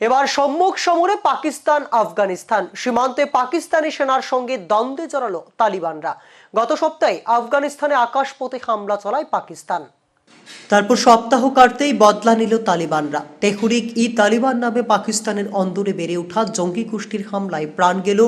এবার সম্মুখ সমরে পাকিস্তান, আফগানিস্তান। সীমান্তে পাকিস্তানি সেনার সঙ্গে দ্বন্দ্বে জড়ালো তালিবানরা। গত সপ্তাহে আফগানিস্তানে আকাশপথে হামলা চালায় পাকিস্তান। তারপর সপ্তাহ কাটতেই বদলা নিল তালিবানরা। তেহরিক ই তালিবান নামে পাকিস্তানের অন্দরে বেড়ে ওঠা জঙ্গি গোষ্ঠীর হামলায় প্রাণ গেল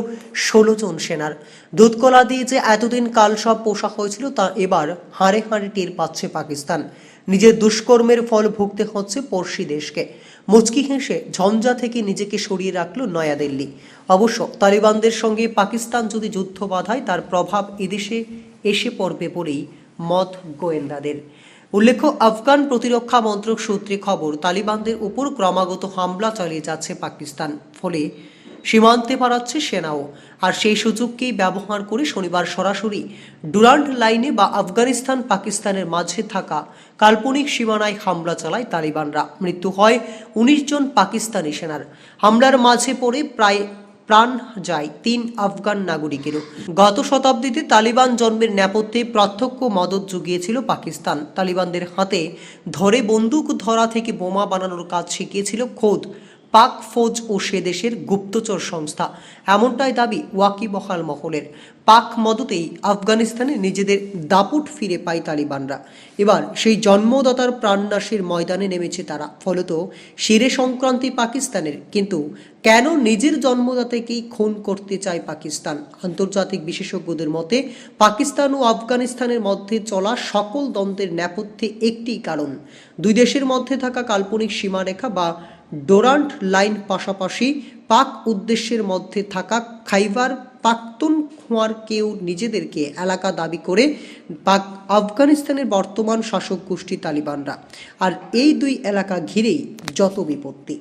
ষোলো জন সেনার। দুধকলা দিয়ে যে এতদিন কাল সব পোষা হয়েছিল তা এবার হাড়ে হাড়ে টের পাচ্ছে পাকিস্তান। নিজের দুষ্কর্মের ফল ভুগতে হচ্ছে পড়শি দেশকে। মুচকি হেসে ঝঞ্ঝা থেকে নিজেকে সরিয়ে রাখল নয়াদিল্লি। অবশ্য তালিবানদের সঙ্গে পাকিস্তান যদি যুদ্ধ বাঁধায়, তার প্রভাব এদেশে এসে পড়বে বলেই মত গোয়েন্দাদের। উল্লেখ্য, আফগান প্রতিরক্ষা মন্ত্রক সূত্রে খবর, তালিবানদের উপর ক্রমাগত হামলা চালিয়ে যাচ্ছে পাকিস্তান। ফলে সীমান্তে পারাচ্ছে সেনাও। আর সেই সুযোগকেই ব্যবহার করে শনিবার সরাসরি ডুরান্ট লাইনে বা আফগানিস্তান পাকিস্তানের মাঝে থাকা কাল্পনিক সীমানায় হামলা চালায় তালিবানরা। মৃত্যু হয় উনিশ জন পাকিস্তানি সেনার। হামলার মাঝে পড়ে প্রায় প্রাণ যায় তিন আফগান নাগরিকেরও। গত শতাব্দীতে তালিবান জন্মের নেপথ্যে প্রত্যক্ষ মদত জুগিয়েছিল পাকিস্তান। তালিবানদের হাতে ধরে বন্দুক ধরা থেকে বোমা বানানোর কাজ শিখিয়েছিল খোদ পাক ফৌজ ও সে দেশের গুপ্তচর সংস্থা। এমনটাই দাবি ওয়াকিবহাল মহলের। পাক মদতেই আফগানিস্তানে নিজেদের দাপুট ফিরে পায় তালিবানরা। এবার সেই জন্মদাতার প্রাণনাশের ময়দানে নেমেছে তারা। ফলত শিরে সংক্রান্তি পাকিস্তানের। কিন্তু কেন নিজের জন্মদাতাকেই খুন করতে চায় পাকিস্তান? আন্তর্জাতিক বিশেষজ্ঞদের মতে, পাকিস্তান ও আফগানিস্তানের মধ্যে চলা সকল দ্বন্দ্বের নেপথ্যে একটি কারণ। দুই দেশের মধ্যে থাকা কাল্পনিক সীমারেখা বা ডোরান্ট লাইন পাশাপাশি পাক উদ্দেশ্যের মধ্যে থাকা খাইবার পাক্তুন খোঁয়ার কেউ নিজেদেরকে এলাকা দাবি করে পাক আফগানিস্তানের বর্তমান শাসক গোষ্ঠী তালিবানরা। আর এই দুই এলাকা ঘিরেই যত বিপত্তি।